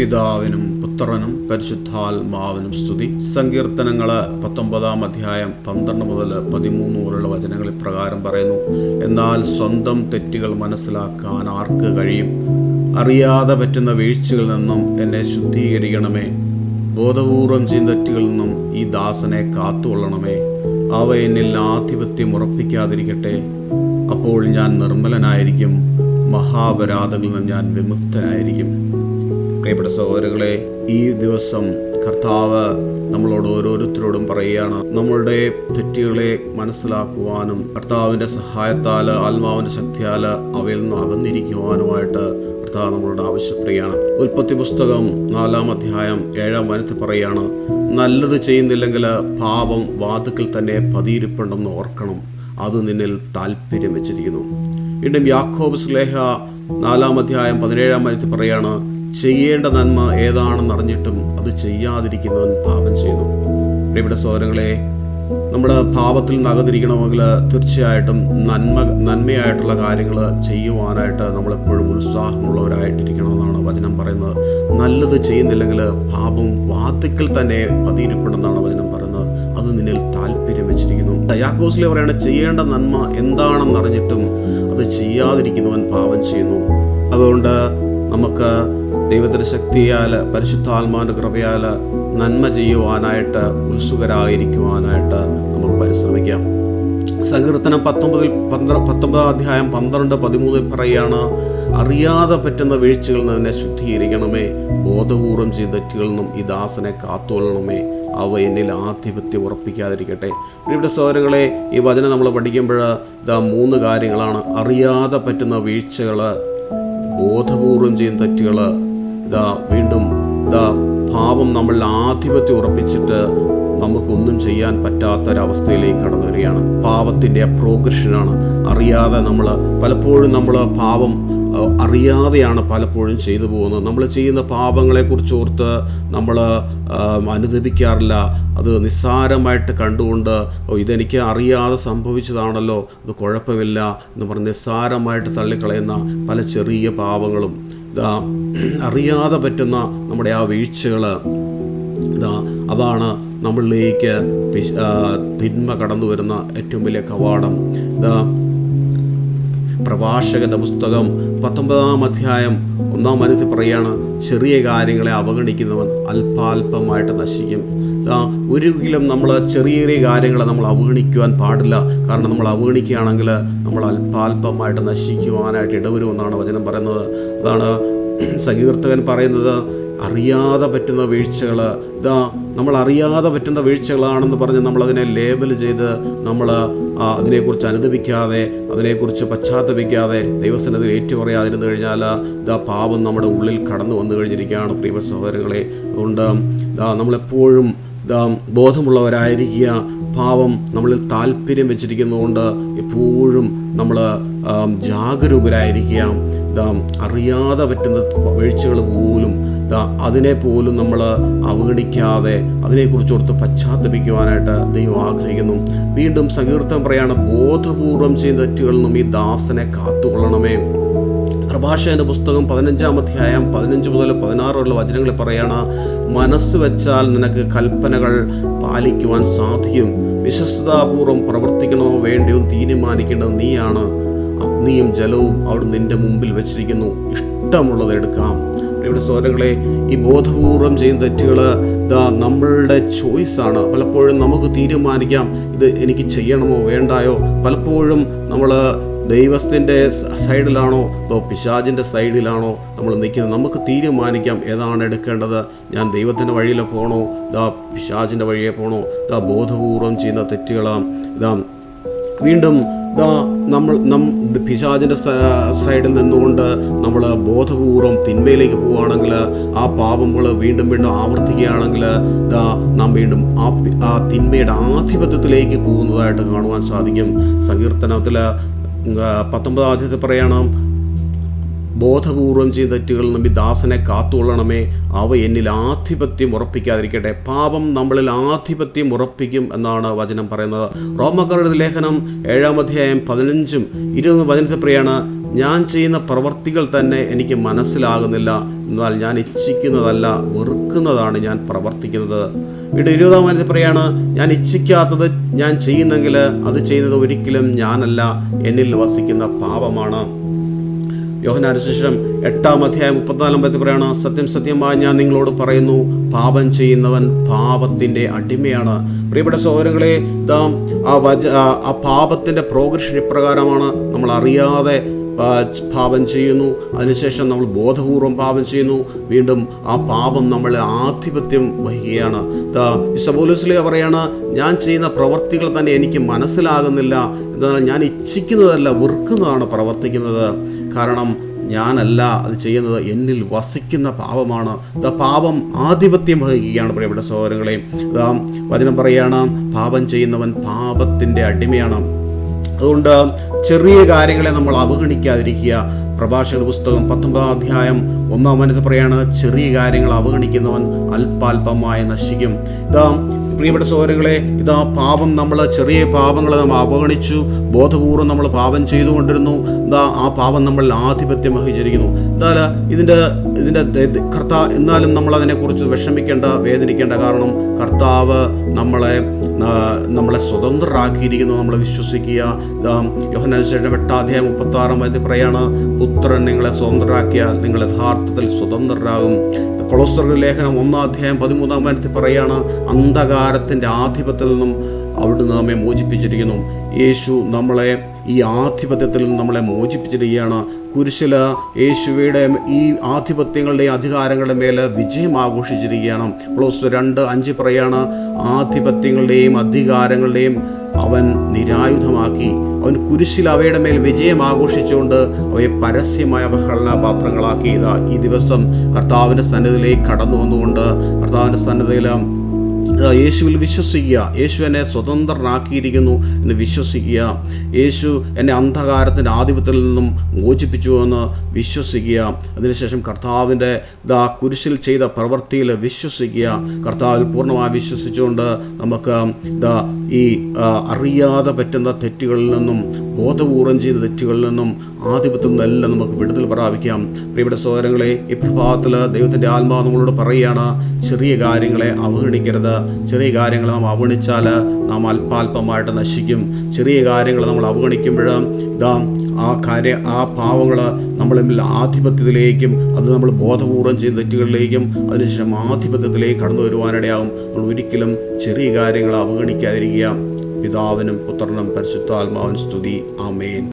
പിതാവിനും പുത്രനും പരിശുദ്ധാത്മാവിനും സ്തുതി. സങ്കീർത്തനങ്ങൾ പത്തൊമ്പതാം അധ്യായം പന്ത്രണ്ട് മുതൽ പതിമൂന്ന് മുതലുള്ള വചനങ്ങൾ ഇപ്രകാരം പറയുന്നു. എന്നാൽ സ്വന്തം തെറ്റുകൾ മനസ്സിലാക്കാൻ ആർക്ക് കഴിയും? അറിയാതെ പറ്റുന്ന വീഴ്ചകളിൽ നിന്നും എന്നെ ശുദ്ധീകരിക്കണമേ. ബോധപൂർവം ചെയ്യുന്ന തെറ്റുകളിൽ നിന്നും ഈ ദാസനെ കാത്തുകൊള്ളണമേ. അവ എന്നിൽ ആധിപത്യം ഉറപ്പിക്കാതിരിക്കട്ടെ. അപ്പോൾ ഞാൻ നിർമ്മലനായിരിക്കും. മഹാപരാധങ്ങളിൽ നിന്ന് ഞാൻ വിമുക്തനായിരിക്കും. പ്രിയപ്പെട്ട സഹോദരങ്ങളെ ഈ ദിവസം കർത്താവ് നമ്മളോട് ഓരോരുത്തരോടും പറയുകയാണ് നമ്മളുടെ തെറ്റുകളെ മനസ്സിലാക്കുവാനും കർത്താവിന്റെ സഹായത്താൽ ആത്മാവിന്റെ ശക്തിയാൽ അവയിൽ നിന്ന് അകന്നിരിക്കുവാനുമായിട്ട് കർത്താവ് നമ്മളോട് ആവശ്യപ്പെടുകയാണ്. ഉൽപ്പത്തി പുസ്തകം നാലാം അധ്യായം ഏഴാം വനത്തിൽ പറയുകയാണ് നല്ലത് ചെയ്യുന്നില്ലെങ്കിൽ പാപം വാതുക്കൽ തന്നെ പതിയിരിപ്പുണ്ടെന്ന് ഓർക്കണം അത് നിന്നിൽ താല്പര്യം വെച്ചിരിക്കുന്നു. വീണ്ടും യാക്കോബ് സ്ലേഹ നാലാം അധ്യായം പതിനേഴാം വനത്തിൽ പറയാണ് ചെയ്യേണ്ട നന്മ ഏതാണെന്ന് അറിഞ്ഞിട്ടും അത് ചെയ്യാതിരിക്കുന്നവൻ പാപം ചെയ്തു. പ്രിയപ്പെട്ട സഹോദരങ്ങളെ നമ്മുടെ പാപത്തിൽ നകതിരിക്കണമെങ്കിൽ തീർച്ചയായിട്ടും നന്മ നന്മയായിട്ടുള്ള കാര്യങ്ങൾ ചെയ്യുവാനായിട്ട് നമ്മളെപ്പോഴും ഉത്സാഹമുള്ളവരായിട്ടിരിക്കണമെന്നാണ് വചനം പറയുന്നത്. നല്ലത് ചെയ്യുന്നില്ലെങ്കിൽ പാപം വാതിക്കൽ തന്നെ പതിയിരിപ്പെടുന്നതാണ് വചനം പറയുന്നത്. അത് നിന്നിൽ താല്പര്യം വെച്ചിരിക്കുന്നു. യാക്കോസിലെ പറയാണ് ചെയ്യേണ്ട നന്മ എന്താണെന്ന് അറിഞ്ഞിട്ടും അത് ചെയ്യാതിരിക്കുന്നവൻ പാപം ചെയ്യുന്നു. അതുകൊണ്ട് നമുക്ക് ദൈവത്തിന്റെ ശക്തിയാൽ പരിശുദ്ധാത്മാവിന്റെ കൃപയാൽ നന്മ ചെയ്യുവാനായിട്ട് ഉത്സുകരായിരിക്കുവാനായിട്ട് നമുക്ക് പരിശ്രമിക്കാം. സങ്കീർത്തനം പത്തൊമ്പതിൽ പന്ത്ര പത്തൊമ്പതാം അധ്യായം പന്ത്രണ്ട് പതിമൂന്നിൽ പറയുകയാണ് അറിയാതെ പറ്റുന്ന വീഴ്ചകളിൽ നിന്ന് എന്നെ ശുദ്ധീകരിക്കണമേ. ബോധപൂർവം ചെയ്ത തെറ്റുകളിൽ നിന്നും ഈ ദാസനെ കാത്തുകൊള്ളണമേ അവ എന്നിൽ ആധിപത്യം ഉറപ്പിക്കാതിരിക്കട്ടെ. ഇവിടെ സഹോദരങ്ങളെ ഈ വചനം നമ്മൾ പഠിക്കുമ്പോൾ ഇതാ മൂന്ന് കാര്യങ്ങളാണ്. അറിയാതെ പറ്റുന്ന വീഴ്ചകൾ ബോധപൂർവം ചെയ്യുന്ന തെറ്റുകൾ ഇതാ വീണ്ടും ഇതാ പാപം നമ്മളിൽ ആധിപത്യം ഉറപ്പിച്ചിട്ട് നമുക്കൊന്നും ചെയ്യാൻ പറ്റാത്തൊരവസ്ഥയിലേക്ക് കടന്നു വരികയാണ്. പാപത്തിന്റെ പ്രോഗ്രഷനാണ്. അറിയാതെ നമ്മൾ പലപ്പോഴും നമ്മൾ പാപം അറിയാതെയാണ് പലപ്പോഴും ചെയ്തു പോകുന്നത്. നമ്മൾ ചെയ്യുന്ന പാപങ്ങളെക്കുറിച്ച് ഓർത്ത് നമ്മൾ അനുദപിക്കാറില്ല. അത് നിസ്സാരമായിട്ട് കണ്ടുകൊണ്ട് ഇതെനിക്ക് അറിയാതെ സംഭവിച്ചതാണല്ലോ അത് കുഴപ്പമില്ല എന്ന് പറഞ്ഞ് നിസ്സാരമായിട്ട് തള്ളിക്കളയുന്ന പല ചെറിയ പാപങ്ങളും. ഇതാ അറിയാതെ പറ്റുന്ന നമ്മുടെ ആ വീഴ്ചകൾ ഇതാ അതാണ് നമ്മളിലേക്ക് തിന്മ കടന്നു വരുന്ന ഏറ്റവും വലിയ കവാടം. ഇതാ പ്രഭാഷകന്റെ പുസ്തകം പത്തൊമ്പതാം അധ്യായം ഒന്നാം മനസ്സിൽ പറയാണ് ചെറിയ കാര്യങ്ങളെ അവഗണിക്കുന്നവൻ അല്പാൽപമായിട്ട് നശിക്കും. ഒരിക്കലും നമ്മൾ ചെറിയ ചെറിയ കാര്യങ്ങളെ നമ്മൾ അവഗണിക്കുവാൻ പാടില്ല. കാരണം നമ്മൾ അവഗണിക്കുകയാണെങ്കിൽ നമ്മൾ അല്പാൽപമായിട്ട് നശിക്കുവാനായിട്ട് ഇടവരുമെന്നാണ് വചനം പറയുന്നത്. അതാണ് സങ്കീർത്തകൻ പറയുന്നത് അറിയാതെ പറ്റുന്ന വീഴ്ചകൾ ഇതാ നമ്മൾ അറിയാതെ പറ്റുന്ന വീഴ്ചകളാണെന്ന് പറഞ്ഞ് നമ്മളതിനെ ലേബൽ ചെയ്ത് നമ്മൾ അതിനെക്കുറിച്ച് അനുദപിക്കാതെ അതിനെക്കുറിച്ച് പശ്ചാത്തപിക്കാതെ ദൈവസനത്തിൽ ഏറ്റുപറയാതിരുന്നു കഴിഞ്ഞാൽ ഇതാ പാപം നമ്മുടെ ഉള്ളിൽ കടന്നു വന്നു കഴിഞ്ഞിരിക്കുകയാണ് പ്രിയ സഹോദരങ്ങളെ. അതുകൊണ്ട് ഇതാ നമ്മളെപ്പോഴും ബോധമുള്ളവരായിരിക്കുക. ഭാവം നമ്മളിൽ താല്പര്യം വെച്ചിരിക്കുന്നതുകൊണ്ട് എപ്പോഴും നമ്മൾ ജാഗരൂകരായിരിക്കുക. അറിയാതെ പറ്റുന്ന വീഴ്ചകൾ പോലും അതിനെ പോലും നമ്മൾ അവഗണിക്കാതെ അതിനെക്കുറിച്ച് ഓർത്ത് പശ്ചാത്തപിക്കുവാനായിട്ട് ദൈവം ആഗ്രഹിക്കുന്നു. വീണ്ടും സങ്കീർത്തം പറയാണ് ബോധപൂർവം ചെയ്യുന്ന തെറ്റുകളിൽ നിന്നും ഈ ദാസനെ കാത്തുകൊള്ളണമേ. പ്രഭാഷകന്റെ പുസ്തകം പതിനഞ്ചാം അധ്യായം പതിനഞ്ച് മുതൽ പതിനാറുള്ള വചനങ്ങൾ പറയാണ് മനസ്സ് വെച്ചാൽ നിനക്ക് കൽപ്പനകൾ പാലിക്കുവാൻ സാധിക്കും. വിശ്വസ്തതാപൂർവം പ്രവർത്തിക്കണമോ വേണ്ടിയോ തീരുമാനിക്കേണ്ടത് നീയാണ്. അഗ്നിയും ജലവും അവിടെ നിന്റെ മുമ്പിൽ വെച്ചിരിക്കുന്നു. ഇഷ്ടമുള്ളത് എടുക്കാം. ഇവിടെ സോദരങ്ങളെ ഈ ബോധപൂർവം ചെയ്യുന്ന തെറ്റുകൾ ഇതാ നമ്മളുടെ ചോയ്സാണ് പലപ്പോഴും നമുക്ക് തീരുമാനിക്കാം ഇത് എനിക്ക് ചെയ്യണമോ വേണ്ടായോ? പലപ്പോഴും നമ്മൾ ദൈവത്തിന്റെ സൈഡിലാണോ അതോ പിശാജിന്റെ സൈഡിലാണോ നമ്മൾ നിൽക്കുന്നത്? നമുക്ക് തീരുമാനിക്കാം ഏതാണ് എടുക്കേണ്ടത്. ഞാൻ ദൈവത്തിന്റെ വഴിയിൽ പോകണോ ഇതാ പിശാജിന്റെ വഴിയെ പോകണോ ഇതാ ബോധപൂർവം ചെയ്യുന്ന തെറ്റുകളാം ഇതാ വീണ്ടും ഇതാ നമ്മൾ നം പിശാചിന്റെ സൈഡിൽ നിന്നുകൊണ്ട് നമ്മൾ ബോധപൂർവം തിന്മയിലേക്ക് പോവുകയാണെങ്കിൽ ആ പാപങ്ങൾ വീണ്ടും വീണ്ടും ആവർത്തിക്കുകയാണെങ്കിൽ ഇതാ നാം വീണ്ടും ആ ആ തിന്മയുടെ ആധിപത്യത്തിലേക്ക് പോകുന്നതായിട്ട് കാണുവാൻ സാധിക്കും. സങ്കീർത്തനത്തിൽ പത്തൊമ്പതാം അധ്യായത്തിൽ പറയണം ബോധപൂർവം ചെയ്ത തെറ്റുകളിൽ നമ്പി ദാസനെ കാത്തുകൊള്ളണമേ. അവ എന്നിൽ ആധിപത്യം ഉറപ്പിക്കാതിരിക്കട്ടെ. പാപം നമ്മളിൽ ആധിപത്യം ഉറപ്പിക്കും എന്നാണ് വചനം പറയുന്നത്. റോമക്കാരുടെ ലേഖനം ഏഴാം അധ്യായം പതിനഞ്ചും ഇരുപത് വചനത്തിൽ പറയാണ് ഞാൻ ചെയ്യുന്ന പ്രവർത്തികൾ തന്നെ എനിക്ക് മനസ്സിലാകുന്നില്ല. എന്നാൽ ഞാൻ ഇച്ഛിക്കുന്നതല്ല വെറുക്കുന്നതാണ് ഞാൻ പ്രവർത്തിക്കുന്നത്. ഇവിടെ ഇരുപതാം വചനത്തെ പറയാണ് ഞാൻ ഇച്ഛിക്കാത്തത് ഞാൻ ചെയ്യുന്നെങ്കിൽ അത് ചെയ്യുന്നത് ഒരിക്കലും ഞാനല്ല. എന്നിൽ വസിക്കുന്ന പാപമാണ്. യോഹനാനുശേഷം എട്ടാം അധ്യായം മുപ്പത്തിനാലാം പത്തി പറയാണ് സത്യം സത്യമായി ഞാൻ നിങ്ങളോട് പറയുന്നു പാപം ചെയ്യുന്നവൻ പാപത്തിന്റെ അടിമയാണ്. പ്രിയപ്പെട്ട സഹോദരങ്ങളെ ഇതാ ആ വച ആ- പാപത്തിന്റെ പ്രോഗ്രഷൻ ഇപ്രകാരമാണ്. നമ്മൾ അറിയാതെ പാപം ചെയ്യുന്നു. അതിനുശേഷം നമ്മൾ ബോധപൂർവം പാപം ചെയ്യുന്നു. വീണ്ടും ആ പാപം നമ്മളെ ആധിപത്യം വഹിക്കുകയാണ്. ഇസബോലുസ്ലിയ പറയാണ് ഞാൻ ചെയ്യുന്ന പ്രവർത്തികൾ തന്നെ എനിക്ക് മനസ്സിലാകുന്നില്ല. എന്നാൽ ഞാൻ ഇച്ഛിക്കുന്നതല്ല വെറുക്കുന്നതാണ് പ്രവർത്തിക്കുന്നത്. കാരണം ഞാനല്ല അത് ചെയ്യുന്നത്. എന്നിൽ വസിക്കുന്ന പാപമാണ്. ദ പാപം ആധിപത്യം വഹിക്കുകയാണ് പ്രിയപ്പെട്ട സഹോദരങ്ങളെ. വചനം പറയാണ് പാപം ചെയ്യുന്നവൻ പാപത്തിന്റെ അടിമയാണ്. അതുകൊണ്ട് ചെറിയ കാര്യങ്ങളെ നമ്മൾ അവഗണിക്കാതിരിക്കുക. പ്രഭാഷക പുസ്തകം പത്തൊമ്പതാം അധ്യായം ഒന്നാം വനത്ത് പറയാണ് ചെറിയ കാര്യങ്ങൾ അവഗണിക്കുന്നവൻ അല്പാൽപമായി നശിക്കും. ഇതാ പ്രിയപ്പെട്ട സഹോദരങ്ങളെ ഇതാ പാപം നമ്മൾ ചെറിയ പാപങ്ങളെ നമ്മൾ അവഗണിച്ചു ബോധപൂർവം നമ്മൾ പാപം ചെയ്തുകൊണ്ടിരുന്നു. ഇതാ ആ പാപം നമ്മൾ ആധിപത്യം വഹിച്ചിരിക്കുന്നു. എന്നാൽ ഇതിന്റെ ഇതിന്റെ കർത്താ എന്നാലും നമ്മൾ അതിനെക്കുറിച്ച് വിഷമിക്കേണ്ട വേദനിക്കേണ്ട കാരണം കർത്താവ് നമ്മളെ നമ്മളെ സ്വതന്ത്രരാക്കിയിരിക്കുന്നു നമ്മൾ വിശ്വസിക്കുക. യോഹനാശേഷം എട്ടാധ്യായം മുപ്പത്തി ആറാം വയസ്സിൽ പറയാണ് പുത്രൻ നിങ്ങളെ സ്വതന്ത്രരാക്കിയാൽ നിങ്ങൾ യഥാർത്ഥത്തിൽ സ്വതന്ത്രരാകും. കൊളോസർ ലേഖനം ഒന്നാം അധ്യായം പതിമൂന്നാം വയസ്സിൽ പറയാണ് അന്ധകാരത്തിന്റെ ആധിപത്യത്തിൽ നിന്നും അവിടുന്ന് നമ്മെ മോചിപ്പിച്ചിരിക്കുന്നു. യേശു നമ്മളെ ഈ ആധിപത്യത്തിൽ നിന്ന് നമ്മളെ മോചിപ്പിച്ചിരിക്കുകയാണ്. കുരിശിൽ യേശുവയുടെ ഈ ആധിപത്യങ്ങളുടെ അധികാരങ്ങളുടെ മേൽ വിജയം ആഘോഷിച്ചിരിക്കുകയാണ്. ക്ലോസ് രണ്ട് അഞ്ച് പറയാണ് ആധിപത്യങ്ങളുടെയും അധികാരങ്ങളുടെയും അവൻ നിരായുധമാക്കി അവൻ കുരിശിൽ അവയുടെ മേൽ വിജയം ആഘോഷിച്ചുകൊണ്ട് അവയെ പരസ്യമായ അവഹേളന പാത്രങ്ങളാക്കി ഈ ദിവസം കർത്താവിന്റെ സന്നിധിയിലേക്ക് കടന്നു വന്നുകൊണ്ട് കർത്താവിന്റെ സന്നിധിയിൽ യേശുവിൽ വിശ്വസിക്കുക. യേശു എന്നെ സ്വതന്ത്രനാക്കിയിരിക്കുന്നു എന്ന് വിശ്വസിക്കുക. യേശു എന്നെ അന്ധകാരത്തിന്റെ ആധിപത്യത്തിൽ നിന്നും മോചിപ്പിച്ചു എന്ന് വിശ്വസിക്കുക. അതിനുശേഷം കർത്താവിന്റെ ഇതാ കുരിശിൽ ചെയ്ത പ്രവൃത്തിയിൽ വിശ്വസിക്കുക. കർത്താവിൽ പൂർണമായി വിശ്വസിച്ചുകൊണ്ട് നമുക്ക് ഇതാ ഈ അറിയാതെ പറ്റുന്ന തെറ്റുകളിൽ നിന്നും ബോധപൂർവം ചെയ്ത തെറ്റുകളിൽ നിന്നും ആധിപത്യത്തിൽ നിന്നെല്ലാം നമുക്ക് വിടുതൽ പ്രാപിക്കാം. പ്രിയപ്പെട്ട സഹോദരങ്ങളെ ഈ പ്രഭാതത്തിൽ ദൈവത്തിന്റെ ആത്മാവ് നമ്മളോട് പറയുകയാണ് ചെറിയ കാര്യങ്ങളെ അവഗണിക്കരുത്. ചെറിയ കാര്യങ്ങളെ നാം അവഗണിച്ചാൽ നാം അല്പാൽപമായിട്ട് നശിക്കും. ചെറിയ കാര്യങ്ങൾ നമ്മൾ അവഗണിക്കുമ്പോൾ ഇതാ ആ കാര്യ ആ പാവങ്ങൾ നമ്മളിൽ ആധിപത്യത്തിലേക്കും അത് നമ്മൾ ബോധപൂർവം ചെയ്യുന്ന തെറ്റുകളിലേക്കും അതിനുശേഷം ആധിപത്യത്തിലേക്ക് കടന്നു വരുവാനിടയാകും. നമ്മൾ ഒരിക്കലും ചെറിയ കാര്യങ്ങൾ അവഗണിക്കാതിരിക്കുക. പിതാവിനും പുത്രനും പരിശുദ്ധാത്മാവിനും സ്തുതി. ആമേൻ.